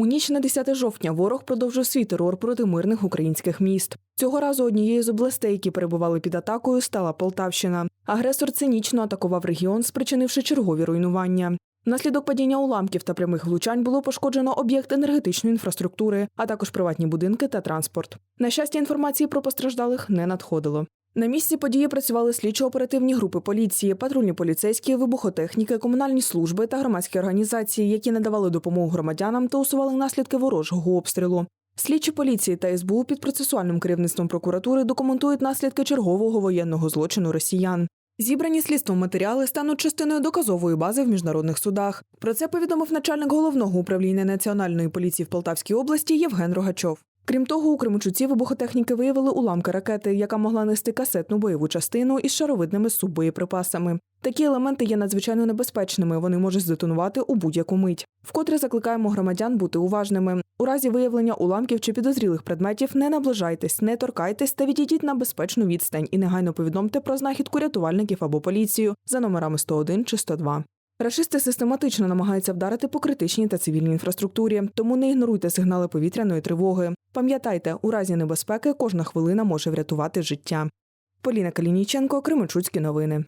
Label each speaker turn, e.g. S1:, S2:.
S1: У ніч на 10 жовтня ворог продовжив свій терор проти мирних українських міст. Цього разу однією з областей, які перебували під атакою, стала Полтавщина. Агресор цинічно атакував регіон, спричинивши чергові руйнування. Внаслідок падіння уламків та прямих влучань було пошкоджено об'єкт енергетичної інфраструктури, а також приватні будинки та транспорт. На щастя, інформації про постраждалих не надходило. На місці події працювали слідчо-оперативні групи поліції, патрульні поліцейські, вибухотехніки, комунальні служби та громадські організації, які надавали допомогу громадянам та усували наслідки ворожого обстрілу. Слідчі поліції та СБУ під процесуальним керівництвом прокуратури документують наслідки чергового воєнного злочину росіян. Зібрані слідством матеріали стануть частиною доказової бази в міжнародних судах. Про це повідомив начальник головного управління національної поліції в Полтавській області Євген Рогачов. Крім того, у Кременчуці вибухотехніки виявили уламки ракети, яка могла нести касетну бойову частину із шаровидними суббоєприпасами. Такі елементи є надзвичайно небезпечними. Вони можуть здетонувати у будь-яку мить. Вкотре закликаємо громадян бути уважними. У разі виявлення уламків чи підозрілих предметів не наближайтесь, не торкайтесь та відійдіть на безпечну відстань і негайно повідомте про знахідку рятувальників або поліцію за номерами 101 чи 102. Рашисти систематично намагаються вдарити по критичній та цивільній інфраструктурі, тому не ігноруйте сигнали повітряної тривоги. Пам'ятайте, у разі небезпеки кожна хвилина може врятувати життя. Поліна Калініченко, Кременчуцькі новини.